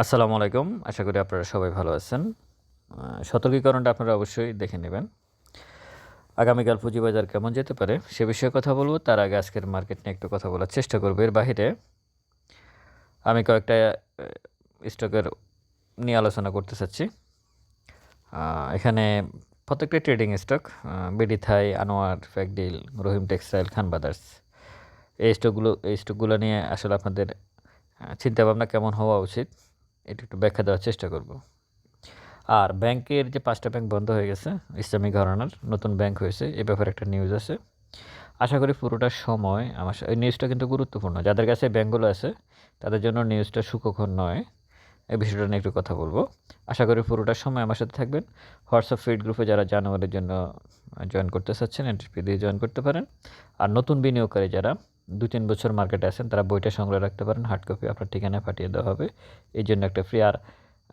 আসসালামু আলাইকুম। আশা করি আপনারা সবাই ভালো আছেন। সতর্কীকরণটা আপনারা অবশ্যই দেখে নেবেন। আগামীকাল পুঁজিবাজার কেমন যেতে পারে সে বিষয়ে কথা বলব। তার আগে আজকের মার্কেট নিয়ে একটু কথা বলার চেষ্টা করব। এর বাহিরে আমি কয়েকটা স্টকের নিয়ে আলোচনা করতে চাচ্ছি। এখানে প্রত্যেকটা trading stock BD Thai, Anwar, ফ্যাকডিল, Rahim textile, Khan brothers এই স্টকগুলো এই স্টকগুলো নিয়ে আসলে আপনাদের চিন্তাভাবনা কেমন হওয়া উচিত? এটা একটু ব্যাখ্যা দেওয়ার চেষ্টা করব। আর ব্যাংকের যে পাঁচটা ব্যাংক বন্ধ হয়ে গেছে ইসলামী ঘরানার নতুন ব্যাংক হয়েছে, এ ব্যাপারে একটা নিউজ আছে। আশা করি পুরোটা সময় আমার এই নিউজটা কিন্তু গুরুত্বপূর্ণ। যাদের কাছে ব্যাংকগুলো আছে, তাদের জন্য নিউজটা সুখকর নয়। এই বিষয়টা নিয়ে একটু কথা বলব। আশা করি পুরোটা সময় আমার সাথে থাকবেন। হোয়াটসঅ্যাপ ফিড গ্রুপে যারা জানুয়ারির জন্য জয়েন করতে চাচ্ছেন এন্ট্রিপি দিয়ে জয়েন করতে পারেন। আর নতুন বিনিয়োগকারী যারা দু তিন বছর মার্কেটে আছেন, তারা বইটা সংগ্রহ রাখতে পারেন হার্ড কপি আপনার ঠিকানায় পাঠিয়ে দেওয়া হবে। এই জন্য একটা ফ্রি আর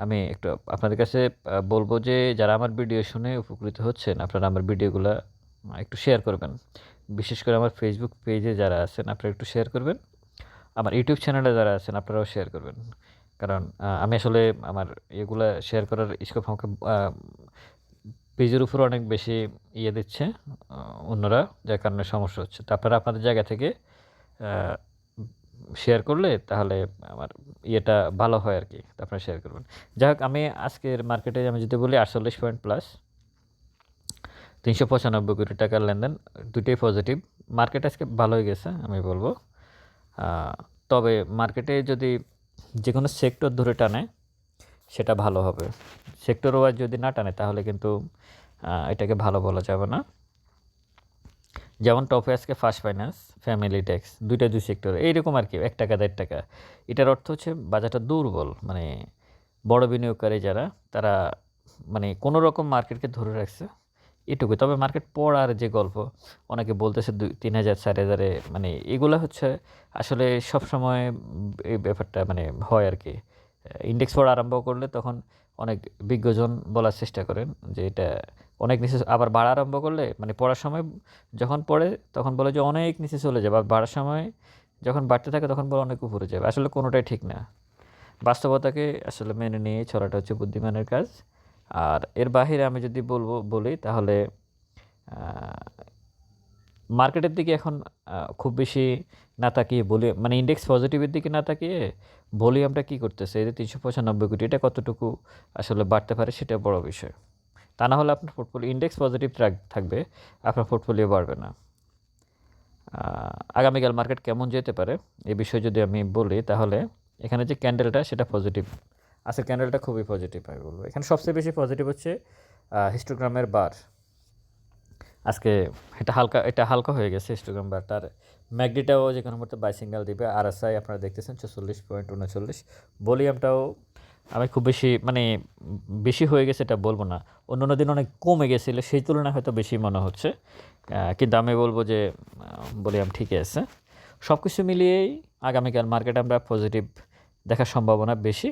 আমি একটু আপনাদের কাছে বলব যে যারা আমার ভিডিও শুনে উপকৃত হচ্ছেন, আপনারা আমার ভিডিওগুলো একটু শেয়ার করবেন। বিশেষ করে আমার ফেসবুক পেজে যারা আছেন, আপনারা একটু শেয়ার করবেন। আমার ইউটিউব চ্যানেলে যারা আছেন, আপনারাও শেয়ার করবেন। কারণ আমি আসলে আমার এগুলা শেয়ার করার স্কোপ আমাকে পেজের উপর অনেক বেশি ইয়ে দিচ্ছে অন্যরা, যার কারণে সমস্যা হচ্ছে। তো আপনারা আপনাদের জায়গা থেকে শেয়ার করলে তাহলে আমার ইয়েটা ভালো হয় আর কি, আপনারা শেয়ার করবেন। যাই হোক, আমি আজকের মার্কেটে আমি যদি বলি আটচল্লিশ পয়েন্ট প্লাস তিনশো পঁচানব্বই কোটি টাকার লেনদেন দুটোই পজিটিভ মার্কেট আজকে ভালোই গেছে, আমি বলব। তবে মার্কেটে যদি যে কোনো সেক্টর ধরে টানে, সেটা ভালো হবে। সেক্টর ওয়াইজ যদি না টানে, তাহলে কিন্তু এটাকে ভালো বলা যাবে না। যেমন টপে আজকে ফার্স্ট ফাইন্যান্স ফ্যামিলি ট্যাক্স দুইটা দুই সেক্টর এইরকম আর কি, এক টাকা দেড় টাকা। এটার অর্থ হচ্ছে বাজারটা দুর্বল মানে বড় বিনিয়োগকারী যারা, তারা মানে কোনো রকম মার্কেটকে ধরে রাখছে এটুকু তবে মার্কেট পড়ার যে গল্প, অনেকে বলতেছে দুই, তিন হাজার, চার হাজারে মানে এগুলো হচ্ছে আসলে সব সময় এই ব্যাপারটা মানে হয় আর কি। ইন্ডেক্স পড়া আরম্ভ করলে তখন অনেক বিজ্ঞজন বলার চেষ্টা করেন যে এটা অনেক নিচে আবার বাড়া আরম্ভ করলে মানে পড়ার সময় যখন পড়ে তখন বলে যে অনেক নিচে চলে যাবে, আর বাড়ার সময় যখন বাড়তে থাকে তখন বলে অনেক উপরে যাবে। আসলে কোনোটাই ঠিক না। বাস্তবতাকে আসলে মেনে নিয়ে চলাটা হচ্ছে বুদ্ধিমানের কাজ। আর এর বাহিরে আমি যদি বলব, বলি তাহলে মার্কেটের দিকে এখন খুব বেশি না তাকিয়ে বলি মানে ইন্ডেক্স পজিটিভের দিকে না তাকিয়ে ভলিউমটা কী করতেছে? এই যে তিনশো পঁচানব্বই কোটি, এটা কতটুকু আসলে বাড়তে পারে সেটা বড় বিষয়। তা না হলে আপনার পোর্টফোলিও ইন্ডেক্স পজিটিভ থাকবে, আপনার পোর্টফোলিও বাড়বে না। আগামীকাল মার্কেট কেমন যেতে পারে এ বিষয়ে যদি আমি বলি, তাহলে এখানে যে ক্যান্ডেলটা সেটা পজিটিভ আজকে ক্যান্ডেলটা খুবই পজিটিভ আমি বলব। এখানে সবচেয়ে বেশি পজিটিভ হচ্ছে হিস্টোগ্রামের বার আজকে এটা হালকা এটা হালকা হয়ে গেছে হিস্টোগ্রাম বারটার ম্যাগডিটাও যে কোনো মুহূর্তে বাই সিঙ্গাল দিবে। আর এস আই আপনারা দেখতেছেন ছেচল্লিশ পয়েন্ট উনচল্লিশ। ভলিউমটাও আমি খুব বেশি মানে বেশি হয়ে গেছে এটা বলব না। অন্য অন্য দিন অনেক কমে গেছিল, সেই তুলনায় হয়তো বেশি মনে হচ্ছে। কিন্তু আমি বলব যে ভলিউম ঠিকই আছে। সব কিছু মিলিয়েই আগামীকাল মার্কেট আমরা পজিটিভ দেখার সম্ভাবনা বেশি।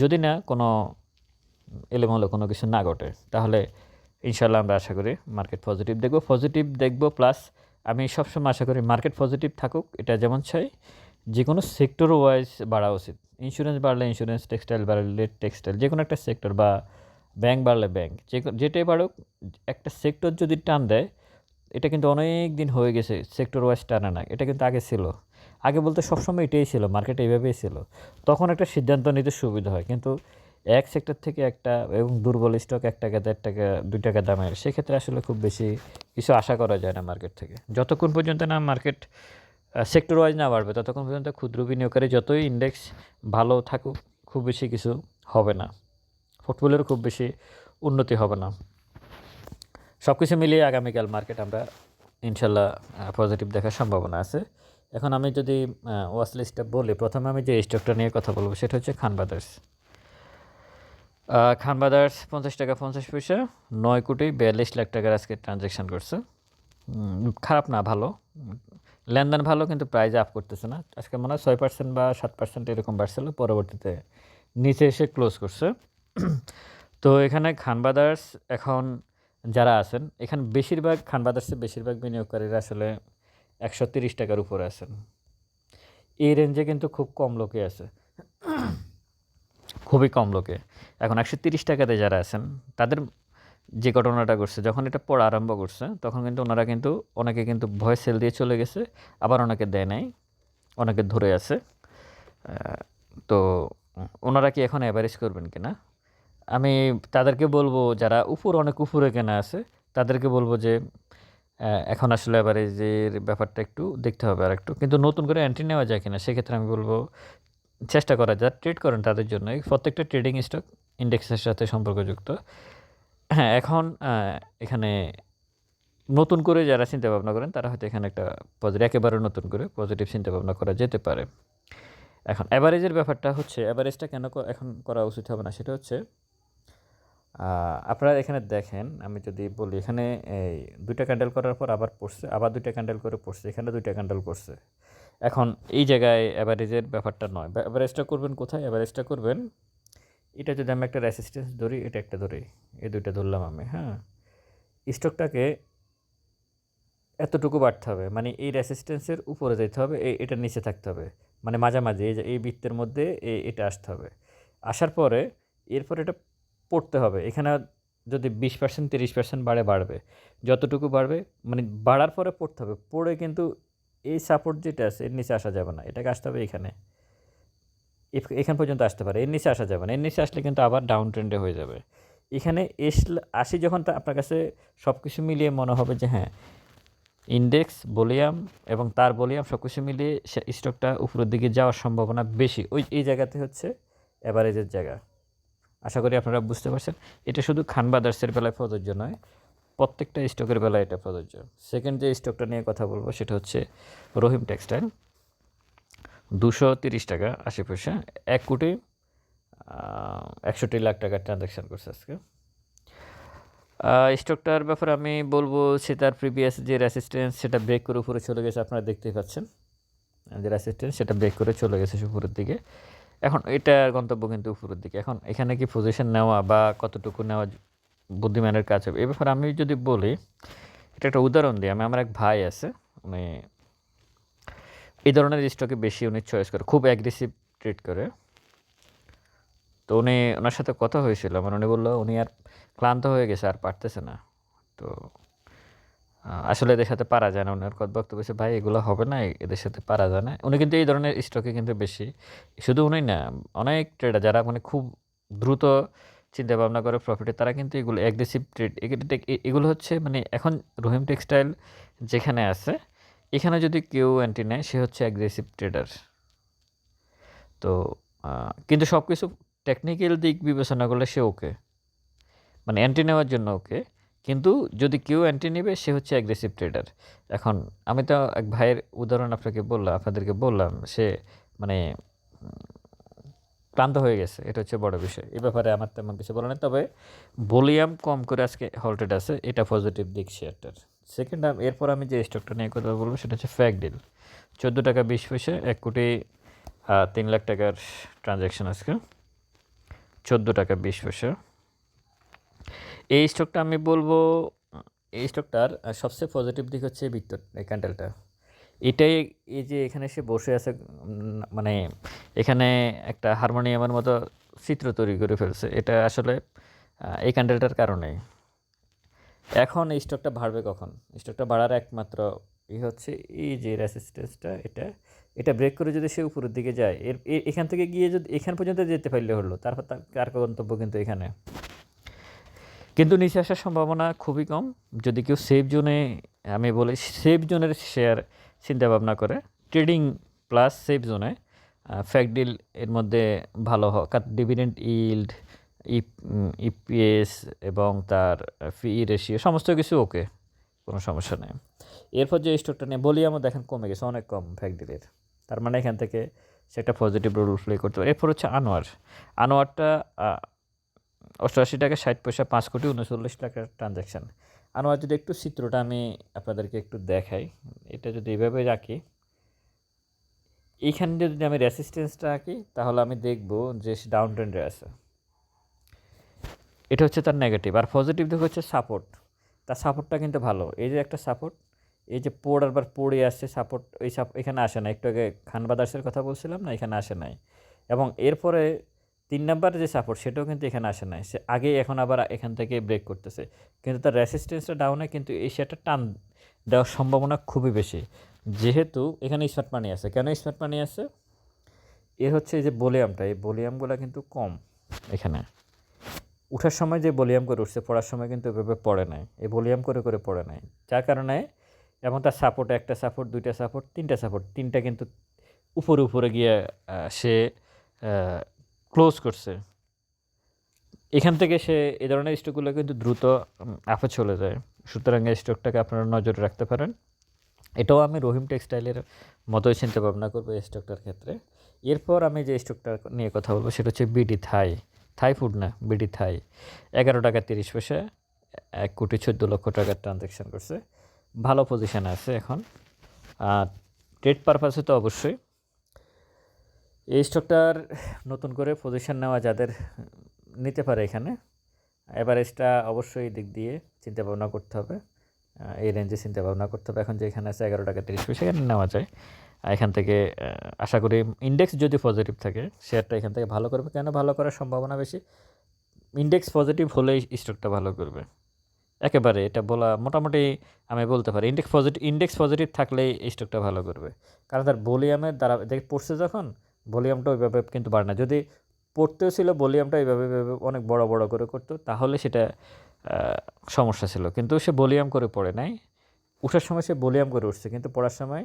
যদি না কোনো এলোমেলো কোনো কিছু না ঘটে, তাহলে ইনশাল্লাহ আমরা আশা করি মার্কেট পজিটিভ দেখব। পজিটিভ দেখব প্লাস আমি সবসময় আশা করি মার্কেট পজিটিভ থাকুক, এটা যেমন চাই। যে কোনো সেক্টর ওয়াইজ বাড়া উচিত। ইন্স্যুরেন্স বাড়লে ইন্স্যুরেন্স টেক্সটাইল বাড়লে টেক্সটাইল যে কোনো একটা সেক্টর বা ব্যাংক বাড়লে ব্যাংক যে যেটাই বাড়ুক, একটা সেক্টর যদি টান দেয়, এটা কিন্তু অনেক দিন হয়ে গেছে সেক্টর ওয়াইজ টানে না, এটা কিন্তু আগে ছিল। আগে বলতে সবসময় এটাই ছিল মার্কেট এইভাবেই ছিল। তখন একটা সিদ্ধান্ত নিতে সুবিধা হয়, কিন্তু এক সেক্টর থেকে একটা এবং দুর্বল স্টক এক টাকা দেড় টাকা দুই টাকা দামের সেক্ষেত্রে আসলে খুব বেশি কিছু আশা করা যায় না মার্কেট থেকে। যতক্ষণ পর্যন্ত না মার্কেট সেক্টর ওয়াইজ না বাড়বে, ততক্ষণ পর্যন্ত ক্ষুদ্র বিনিয়োগকারী যতই ইন্ডেক্স ভালো থাকুক, খুব বেশি কিছু হবে না। পোর্টফোলিওর খুব বেশি উন্নতি হবে না। সব কিছু মিলিয়ে আগামীকাল মার্কেট আমরা ইনশাল্লাহ পজিটিভ দেখার সম্ভাবনা আছে। এখন আমি যদি ওয়াচ লিস্টটা বলি, প্রথমে আমি যে স্টকটা নিয়ে কথা বলব, সেটা হচ্ছে খান ব্রাদার্স খান ব্রাদার্স পঞ্চাশ টাকা, পঞ্চাশ পয়সা, নয় কোটি বিয়াল্লিশ লাখ টাকার আজকে ট্রানজ্যাকশন করছে। খারাপ না, ভালো। লেনদেন ভালো, কিন্তু প্রাইজ আপ করতেছে না। আজকে মনে হয় ছয় পার্সেন্ট বা সাত পার্সেন্ট এরকম বাড়ছিল, পরবর্তীতে নিচে এসে ক্লোজ করছে। তো এখানে খান ব্রাদার্স এখন যারা আছেন, এখানে বেশিরভাগ খান বেশিরভাগ বিনিয়োগকারীরা আসলে একশো তিরিশ টাকার উপরে আছেন। এই রেঞ্জে কিন্তু খুব কম লোকে আছে। খুবই কম লোকে। এখন একশো তিরিশ টাকাতে যারা আছেন, তাদের যে ঘটনাটা ঘটছে, যখন এটা পড়া আরম্ভ করছে, তখন কিন্তু ওনারা কিন্তু, অনেকে কিন্তু ভয় সেল দিয়ে চলে গেছে, আবার অনেকে দেয় নাই, অনেকে ধরে আছে। তো ওনারা কি এখন অ্যাভারেজ করবেন কিনা আমি তাদেরকে বলব, যারা উপর, অনেক উপরে কেনা আছে, তাদেরকে বলব যে এখন আসলে অ্যাভারেজের ব্যাপারটা একটু দেখতে হবে আর একটু কিন্তু নতুন করে এন্ট্রি নেওয়া যায় কিনা, সেক্ষেত্রে আমি বলব চেষ্টা করা যারা ট্রেড করেন তাদের জন্য। প্রত্যেকটা ট্রেডিং স্টক ইন্ডেক্সের সাথে সম্পর্কযুক্ত। হ্যাঁ এখন এখানে নতুন করে যারা চিন্তা ভাবনা করেন, তারা হয়তো এখানে একটা পজিটিভ একেবারে নতুন করে পজিটিভ চিন্তা ভাবনা করা যেতে পারে। এখন অ্যাভারেজের ব্যাপারটা হচ্ছে অ্যাভারেজটা কেন এখন করা উচিত হবে না, সেটা হচ্ছে আপনারা এখানে দেখেন, আমি যদি বলি, এখানে এই দুইটা ক্যান্ডেল করার পর আবার পড়ছে, আবার দুইটা ক্যান্ডেল করে পড়ছে, এখানে দুইটা ক্যান্ডেল করছে। এখন এই জায়গায় অ্যাভারেজের ব্যাপারটা নয়। অ্যাভারেজটা করবেন কোথায়? অ্যাভারেজটা করবেন, এটা যদি আমি একটা রেসিস্টেন্স ধরি, এটা একটা ধরি এই দুইটা ধরলাম আমি হ্যাঁ? স্টকটাকে এতটুকু বাড়তে হবে মানে এই রেসিস্টেন্সের উপরে যেতে হবে এটার নিচে থাকতে হবে। মানে মাঝামাঝি, এই এই বৃত্তের মধ্যে এটা আসতে হবে। আসার পরে এরপর এটা পড়তে হবে। এখানে যদি বিশ পার্সেন্ট তিরিশ পার্সেন্ট বাড়ে, বাড়বে। যতটুকু বাড়বে মানে বাড়ার পরে পড়তে হবে। পড়ে কিন্তু এই সাপোর্ট যেটা আছে, এর নিচে আসা যাবে না। এটাকে আসতে হবে এখানে। এখান পর্যন্ত আসতে পারে। এর নিচে আসা যাবে না। এর নিচে আসলে কিন্তু আবার ডাউন ট্রেন্ডে হয়ে যাবে। এখানে এসলে, আসি যখন আপনার কাছে সব কিছু মিলিয়ে মনে হবে যে হ্যাঁ ইন্ডেক্স ভলিউম এবং তার ভলিউম সব কিছু মিলিয়ে স্টকটা উপরের দিকে যাওয়ার সম্ভাবনা বেশি। ওই, এই জায়গাতে হচ্ছে অ্যাভারেজের জায়গা। আশা করি আপনারা বুঝতে পারছেন। এটা শুধু খান ব্রাদার্সের বেলায় প্রযোজ্য নয়। প্রত্যেকটা স্টকের বেলায় এটা প্রযোজ্য। সেকেন্ড যে স্টকটা নিয়ে কথা বলব সেটা হচ্ছে রহিম টেক্সটাইল। দুশো তিরিশ টাকা, আশি পয়সা, এক কোটি একষট্টি লাখ টাকার ট্রানজ্যাকশান করছে আজকে। স্টকটার ব্যাপারে আমি বলব সে তার প্রিভিয়াস যে রেসিস্ট্যান্স সেটা ব্রেক করে উপরে চলে গেছে, আপনারা দেখতেই পাচ্ছেন। যে রেসিস্ট্যান্স সেটা ব্রেক করে চলে গেছে উপরের দিকে। এখন এটার গন্তব্য কিন্তু উপরের দিকে। এখন এখানে কি পজিশন নেওয়া বা কতটুকু নেওয়া বুদ্ধিমানের কাজ হবে। এ ব্যাপারে আমি যদি বলি, এটা একটা উদাহরণ দিই আমি, আমার এক ভাই আছে, উনি এই ধরনের স্টকে বেশি উনি চয়েস করে, খুব অ্যাগ্রেসিভ ট্রেড করে। তো উনি ওনার সাথে কথা হয়েছিল মানে উনি বলল, উনি আর ক্লান্ত হয়ে গেছে, আর পারতেছে না। তো আসলে এদের সাথে পারা যায় না ওনার কথা বক্তব্য ভাই, এগুলো হবে না, এদের সাথে পারা যায় না। উনি কিন্তু এই ধরনের স্টকে কিন্তু বেশি, শুধু উনি না, অনেক ট্রেডার যারা মানে খুব দ্রুত চিন্তা ভাবনা করে প্রফিটে তারা কিন্তু এগুলো অ্যাগ্রেসিভ ট্রেড এগুলো হচ্ছে মানে এখন রহিম টেক্সটাইল যেখানে আছে, এখানে যদি কেউ অ্যান্টি নেয়, সে হচ্ছে অ্যাগ্রেসিভ ট্রেডার তো কিন্তু সব কিছু টেকনিক্যাল দিক বিবেচনা করলে সে ওকে মানে অ্যান্টি নেওয়ার জন্য ওকে কিন্তু যদি কেউ অ্যান্টি নেবে, সে হচ্ছে অ্যাগ্রেসিভ ট্রেডার এখন আমি তো এক ভাইয়ের উদাহরণ আপনাকে বললাম, আপনাদেরকে বললাম, সে মানে ক্লান্ত হয়ে গেছে, এটা হচ্ছে বড় বিষয়। এ ব্যাপারে আমার তেমন কিছু বলা নেই, তবে ভলিউম কম করে আজকে হল্টেড আছে, এটা পজিটিভ দিক শেয়ারটার সেকেন্ড এরপর আমি যে স্টকটা নিয়ে কথা বলব, সেটা হচ্ছে ফ্যাক ডিল চোদ্দ টাকা বিশ পয়সা, এক কোটি তিন লাখ টাকার ট্রানজ্যাকশন আজকে। চোদ্দ টাকা বিশ পয়সা। এই স্টকটা আমি বলব, এই স্টকটার সবচেয়ে পজিটিভ দিক হচ্ছে ভিক্টর এই ক্যান্ডেলটা এটাই এই যে এখানে সে বসে আছে মানে এখানে একটা হারমোনিয়ামের মতো চিত্র তৈরি করে ফেলছে। এটা আসলে এই ক্যান্ডেলটার কারণেই। এখন এই স্টকটা বাড়বে কখন? স্টকটা বাড়ার একমাত্র ই হচ্ছে এই যে রেসিস্টেন্সটা এটা এটা ব্রেক করে যদি সে উপরের দিকে যায়, এর এখান থেকে গিয়ে যদি, এখান পর্যন্ত যেতে পারলে হলো, তারপর তার গন্তব্য কিন্তু এখানে। কিন্তু নিচে আসার সম্ভাবনা খুবই কম। যদি কেউ সেফ জোনে আমি বলি সেফ জোনের শেয়ার চিন্তা ভাবনা করে ট্রেডিং প্লাস সেফ জোনে ফ্যাক্ট ডিল এর মধ্যে ভালো হয় ডিভিডেন্ট ইল্ড ইপিএস এবং তার ফি রেশিও সমস্ত কিছু ওকে কোনো সমস্যা নেই। এরপর যে স্টকটা নিয়ে ভলিউমও দেখেন কমে গেছে, অনেক কম ফ্যাক্ট ডিলের তার মানে এখান থেকে সে একটা পজিটিভ রোল প্লে করতে পারে। এরপর হচ্ছে আনোয়ার। আনোয়ারটা অষ্টআশি টাকা, ষাট পয়সা, পাঁচ কোটি, উনচল্লিশ টাকার ট্রানজ্যাকশান আনোয়ার, যদি একটু চিত্রটা আমি আপনাদেরকে একটু দেখাই, এটা যদি এইভাবে রাখি, এইখানে যদি আমি রেসিস্টেন্সটা আঁকি, তাহলে আমি দেখব যে ডাউন ট্রেন্ডে আছে। এটা হচ্ছে তার নেগেটিভ আর পজিটিভ দিক হচ্ছে সাপোর্ট তার সাপোর্টটা কিন্তু ভালো। এই যে একটা সাপোর্ট এই যে পোড় আবার পড়ে আসছে সাপোর্ট ওই সাপ এখানে আসে না। একটু আগে খান বাদার্সের কথা বলছিলাম না, এখানে আসে নাই। এবং এরপরে তিন নাম্বার যে সাপোর্ট সেটাও কিন্তু এখানে আসে নাই। সে আগেই এখন আবার এখান থেকে ব্রেক করতেছে। কিন্তু তার রেসিস্টেন্সটা ডাউনে কিন্তু এই শেয়ারটা টান দেওয়ার সম্ভাবনা খুবই বেশি। যেহেতু এখানে স্মার্ট মানি আছে। কেন স্মার্ট মানি আছে? এর হচ্ছে এই যে বলিয়ামটা এই বলিয়ামগুলো কিন্তু কম এখানে। উঠার সময় যে বলিয়াম করে উঠছে, পড়ার সময় কিন্তু এভাবে পড়ে নাই। এই বলিয়াম করে করে পড়ে নাই। যার কারণে এবং তার সাপোর্ট একটা সাপোর্ট দুইটা সাপোর্ট তিনটা সাপোর্ট তিনটা কিন্তু উপরে উপরে গিয়ে সে ক্লোজ করছে। এখান থেকে সে এ ধরনের স্টকগুলো কিন্তু দ্রুত আপে চলে যায়। সুতরাং এই স্টকটাকে আপনারা নজরে রাখতে পারেন। এটাও আমি রহিম টেক্সটাইলের মতোই চিন্তা ভাবনা করব এই স্টকটার ক্ষেত্রে। এরপর আমি যে স্টকটা নিয়ে কথা বলব সেটা হচ্ছে বিডি থাই। থাই ফুড না, বিডি থাই। এগারো টাকা তিরিশ পয়সা, এক কোটি চোদ্দ লক্ষ টাকার ট্রানজ্যাকশন করছে। ভালো পজিশানে আছে এখন। ট্রেড পারপাসে তো অবশ্যই। এই স্টকটার নতুন করে পজিশন নেওয়া যাদের নিতে পারে এখানে এভারেজটা অবশ্যই দিক দিয়ে চিন্তা ভাবনা করতে হবে। এই রেঞ্জে চিন্তা ভাবনা করতে হবে। এখন যে এখানে আছে এগারো টাকা তিরিশ পয়সা এখানে নেওয়া যায়। এখান থেকে আশা করি ইন্ডেক্স যদি পজিটিভ থাকে শেয়ারটা এখান থেকে ভালো করবে। কেন ভালো করার সম্ভাবনা বেশি? ইন্ডেক্স পজিটিভ হলেই স্টকটা ভালো করবে। একেবারে এটা বলা মোটামুটি আমি বলতে পারি ইন্ডেক্স পজিটিভ ইন্ডেক্স পজিটিভ থাকলেই স্টকটা ভালো করবে। কারণ তার ভলিউমের দ্বারা দেখ পড়ছে যখন ভলিউমটা ওইভাবে কিন্তু বাড়ে না। যদি পড়তেও ছিল ভলিউমটা এইভাবে অনেক বড় বড় করে করতো, তাহলে সেটা সমস্যা ছিল। কিন্তু সে ভলিউম করে পড়ে নাই। উঠার সময় সে ভলিউম করে উঠছে, কিন্তু পড়ার সময়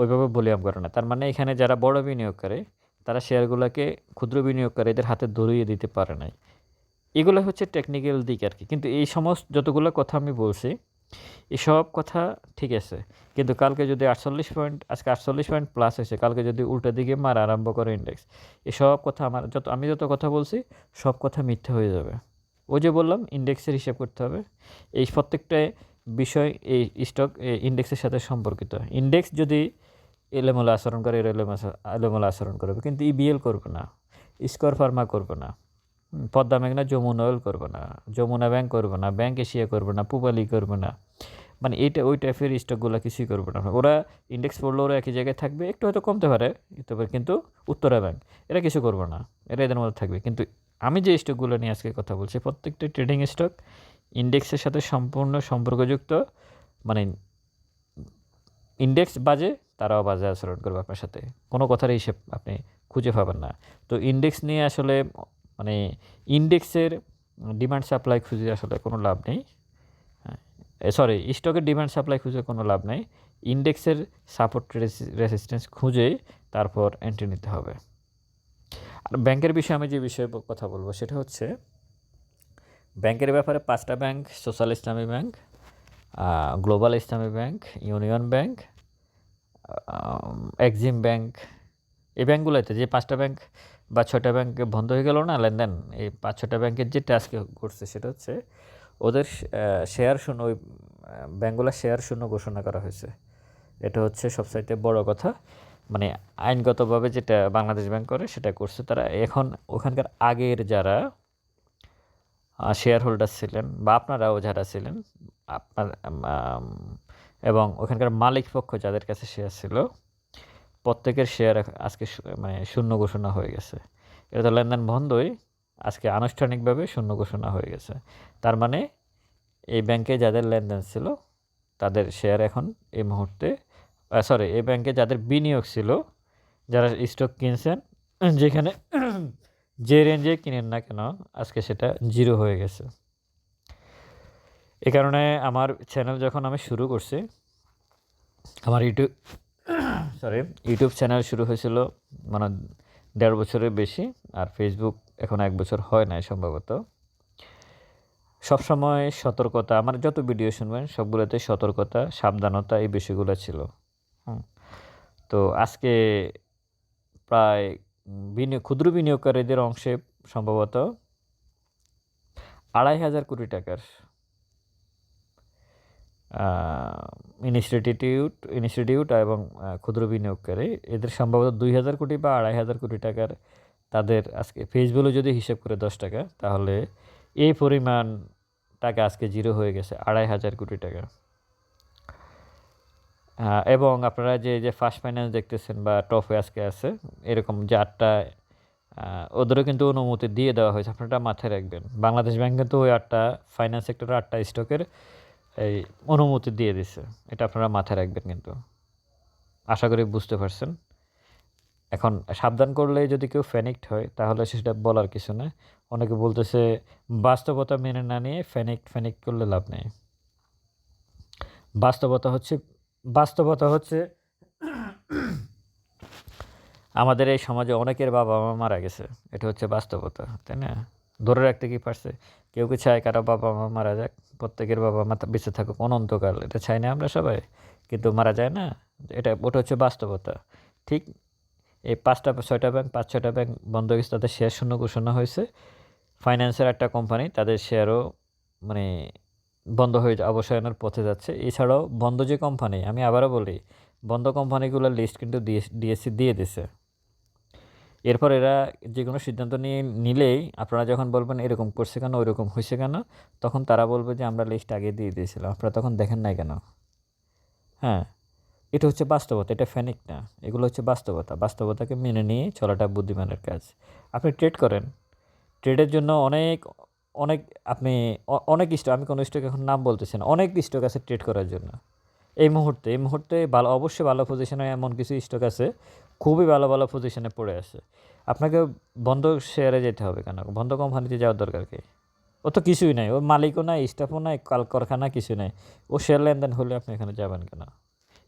ওইভাবে ভলিউম করে না। তার মানে এখানে যারা বড় বিনিয়োগ করে, তারা শেয়ারগুলোকে ক্ষুদ্র বিনিয়োগকারীদের হাতে ধরিয়ে দিতে পারে নাই। এগুলো হচ্ছে টেকনিক্যাল দিক আর কি। কিন্তু এই সমস্ত, যতগুলো কথা আমি বলছি এসব কথা ঠিক আছে। কিন্তু কালকে যদি আটচল্লিশ পয়েন্ট, আজকে আটচল্লিশ পয়েন্ট প্লাস হয়েছে, কালকে যদি উল্টো দিকে মার আরম্ভ করে ইন্ডেক্স এসব কথা আমার যত, আমি যত কথা বলছি, সব কথা মিথ্যা হয়ে যাবে। ওই যে বললাম ইন্ডেক্সের হিসাব করতে হবে। এই প্রত্যেকটা বিষয় এই স্টক ইন্ডেক্সের সাথে সম্পর্কিত। ইন্ডেক্স যদি এলোমেলো আচরণ করে, এলোমেলো আচরণ করবে, কিন্তু ইবিএল করবে না স্কোয়ার ফার্মা করবে না। পদ্মা মেঘনা যমুনা অয়েল করবে না, যমুনা ব্যাংক করবে না ব্যাংক এশিয়া করবে না, পুবালি করবে না। মানে এইটা, ওই টাইপের স্টকগুলো কিছুই করবে না। ওরা ইন্ডেক্স পড়লে ওরা একই জায়গায় থাকবে, একটু হয়তো কমতে পারে তবে কিন্তু উত্তরা ব্যাংক এরা কিছু করবে না, এরা এদের মধ্যে থাকবে। কিন্তু আমি যে স্টকগুলো নিয়ে আজকে কথা বলছি, প্রত্যেকটা ট্রেডিং স্টক ইন্ডেক্সের সাথে সম্পূর্ণ সম্পর্কযুক্ত মানে ইন্ডেক্স বাজে, তারাও বাজে আচরণ করবে আপনার সাথে। কোনো কথার হিসেব আপনি খুঁজে পাবেন না। তো ইন্ডেক্স নিয়ে আসলে মানে ইন্ডেক্সের ডিমান্ড সাপ্লাই খুঁজে আসলে কোনো লাভ নেই। সরি স্টকের ডিমান্ড সাপ্লাই খুঁজে কোনো লাভ নেই। ইন্ডেক্সের সাপোর্ট রেসিস্ট্যান্স খুঁজে তারপর এন্ট্রি নিতে হবে। আর ব্যাংকের বিষয়ে আমি যে বিষয়ে কথা বলব সেটা হচ্ছে, ব্যাংকের ব্যাপারে পাঁচটা bank, social Islami bank global Islami bank, union bank Exim bank, এই ব্যাংকগুলোতে যে পাঁচটা ব্যাংক বা ছটা ব্যাংক বন্ধ হয়ে গেল না, লেনদেন, এই পাঁচ ছটা ব্যাংকের যে টাস্ক করছে সেটা হচ্ছে ওদের শেয়ার শূন্য, ওই ব্যাংকগুলোর শেয়ার শূন্য ঘোষণা করা হয়েছে। এটা হচ্ছে সবচাইতে বড় কথা। মানে আইনগতভাবে যেটা বাংলাদেশ ব্যাংক করে সেটা করছে তারা। এখন ওখানকার আগের যারা শেয়ার হোল্ডার ছিলেন বা আপনারাও যারা ছিলেন, আপনার এবং ওখানকার মালিক পক্ষ যাদের কাছে শেয়ার ছিল প্রত্যেকের শেয়ার আজকে মানে শূন্য ঘোষণা হয়ে গেছে। এটা তো লেনদেন বন্ধই, আজকে আনুষ্ঠানিকভাবে শূন্য ঘোষণা হয়ে গেছে। তার মানে এই ব্যাংকে যাদের লেনদেন ছিল, তাদের শেয়ার এখন এই মুহূর্তে সরি এই ব্যাংকে যাদের বিনিয়োগ ছিল, যারা স্টক কিনছেন, যেখানে যে রেঞ্জে কিনেন না কেন, আজকে সেটা জিরো হয়ে গেছে। এ কারণে আমার চ্যানেল যখন আমি শুরু করছি, আমার ইউটিউব সরি ইউটিউব চ্যানেল শুরু হয়েছিল মানে দেড় বছরের বেশি, আর ফেসবুক এখন এক বছর হয় নাই সম্ভবত সবসময় সতর্কতা আমার যত ভিডিও শুনবেন, সবগুলোতে সতর্কতা, সাবধানতা এই বিষয়গুলো ছিল। তো আজকে প্রায় বিনিয়োগ, ক্ষুদ্র বিনিয়োগকারীদের অংশে সম্ভবত আড়াই হাজার কোটি টাকার ইনস্টিটিউট ইনস্টিটিউট এবং ক্ষুদ্র বিনিয়োগকারী। এদের সম্ভবত দুই হাজার কোটি বা আড়াই হাজার কোটি টাকার তাদের আজকে ফেসবুলে যদি হিসেব করে দশ টাকা, তাহলে এই পরিমাণ টাকা আজকে জিরো হয়ে গেছে, আড়াই হাজার কোটি টাকা। এবং আপনারা যে যে ফার্স্ট ফাইন্যান্স দেখতেছেন বা টপে আজকে আছে, এরকম যে আটটা ওদেরও কিন্তু অনুমতি দিয়ে দেওয়া হয়েছে। আপনারা মাথায় রাখবেন। বাংলাদেশ ব্যাংক কিন্তু ওই আটটা ফাইন্যান্স সেক্টরের আটটা স্টকের এই অনুমতি দিয়ে দিছে। এটা আপনারা মাথায় রাখবেন কিন্তু। আশা করি বুঝতে পারছেন। এখন সাবধান করলে যদি কেউ ফ্যানিক্ট হয়, তাহলে সেটা বলার কিছু না। অনেকে বলতেছে, বাস্তবতা মেনে না নিয়ে ফ্যানিক্ট ফ্যানিক্ট করলে লাভ নেই। বাস্তবতা হচ্ছে বাস্তবতা হচ্ছে আমাদের এই সমাজে অনেকের বাবা মা মারা গেছে। এটা হচ্ছে বাস্তবতা, তাই না? ধরে রাখতে কি পারছে? কেউ কি চায় কারও বাবা মা মারা যাক? প্রত্যেকের বাবা মা বেঁচে থাকুক, অনন্তকাল। এটা চাই না আমরা সবাই, কিন্তু মারা যায় না। এটা, ওটা হচ্ছে বাস্তবতা। ঠিক এই পাঁচটা, ছয়টা ব্যাংক পাঁচ, ছয়টা ব্যাংক বন্ধ হয়ে গেছে তাদের শেয়ার শূন্য ঘোষণা হয়েছে। ফাইন্যান্সের একটা কোম্পানি তাদের শেয়ারও মানে বন্ধ হয়ে অবসায়নের পথে যাচ্ছে। এছাড়াও বন্ধ যে কোম্পানি আমি আবারও বলি, বন্ধ কোম্পানিগুলোর লিস্ট কিন্তু ডিএসসি দিয়ে দিছে। এরপর এরা যে কোনো সিদ্ধান্ত নিয়ে নিলেই আপনারা যখন বলবেন এরকম করছে কেন, ওইরকম হয়েছে কেন, তখন তারা বলবে যে আমরা লিস্ট আগে দিয়ে দিয়েছিলাম। আপনারা তখন দেখেন নাই কেন? হ্যাঁ এটা হচ্ছে বাস্তবতা, এটা ফ্যানিক না। এগুলো হচ্ছে বাস্তবতা। বাস্তবতাকে মেনে নিয়ে চলাটা বুদ্ধিমানের কাজ। আপনি ট্রেড করেন। ট্রেডের জন্য অনেক অনেক আপনি অনেক স্টক আমি কোনো স্টক এখন নাম বলতেছি না, অনেক স্টক আছে ট্রেড করার জন্য। এই মুহূর্তে এই মুহূর্তে ভালো, অবশ্যই ভালো পজিশনে এমন কিছু স্টক আছে খুবই ভালো ভালো পজিশনে পড়ে আছে। আপনাকে বন্ধ শেয়ারে যেতে হবে কেন? বন্ধ কোম্পানিতে যাওয়ার দরকার কি? ও তো কিছুই নাই, ওর মালিকও নাই স্টাফও নাই, কাল কারখানা কিছু নাই। ও শেয়ার লেনদেন হলে আপনি এখানে যাবেন কেন?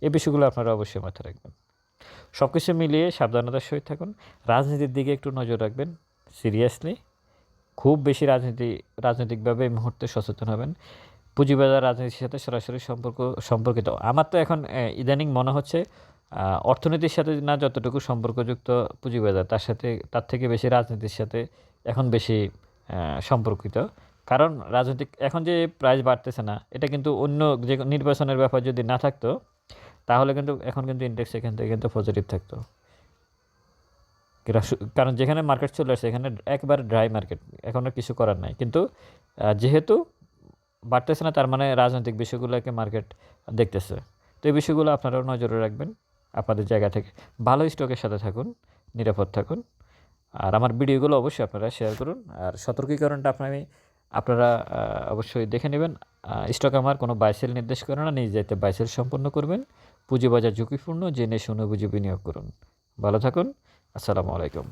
এই বিষয়গুলো আপনারা অবশ্যই মাথায় রাখবেন। সব কিছু মিলিয়ে সাবধানতার সহিত থাকুন। রাজনীতির দিকে একটু নজর রাখবেন সিরিয়াসলি খুব বেশি রাজনীতি, রাজনৈতিকভাবে এই মুহূর্তে সচেতন হবেন। পুঁজিবাজার রাজনীতির সাথে সরাসরি সম্পর্ক, সম্পর্কিত। আমার তো এখন ইদানিং মনে হচ্ছে অর্থনীতির সাথে না যতটুকু সম্পর্কযুক্ত পুঁজিবাজার, তার সাথে, তার থেকে বেশি রাজনীতির সাথে এখন বেশি সম্পর্কিত। কারণ রাজনৈতিক, এখন যে প্রাইস বাড়তেছে না, এটা কিন্তু অন্য যে নির্বাচনের ব্যাপার যদি না থাকতো, তাহলে কিন্তু এখন কিন্তু ইন্ডেক্স এখান থেকে কিন্তু পজিটিভ থাকতো। কারণ যেখানে মার্কেট চলে আসছে এখানে একবার ড্রাই মার্কেট এখন আর কিছু করার নাই। কিন্তু যেহেতু বাড়তেছে না, তার মানে রাজনৈতিক বিষয়গুলোকে মার্কেট দেখতেছে। তো এই বিষয়গুলো আপনারাও নজরে রাখবেন। আপনাদের জায়গা থেকে ভালো স্টকের সাথে থাকুন, নিরাপদ থাকুন। আর আমার ভিডিওগুলো অবশ্যই আপনারা শেয়ার করুন। আর সতর্কীকরণটা আপনি আপনারা অবশ্যই দেখে নেবেন। স্টক আমার কোনো বাইসেল নির্দেশ করে না, নিজ যাইতে বাইসেল সম্পন্ন করবেন। পুঁজিবাজার ঝুঁকিপূর্ণ, জেনে শুনে, বুঝে বিনিয়োগ করুন। ভালো থাকুন। আসসালামু আলাইকুম।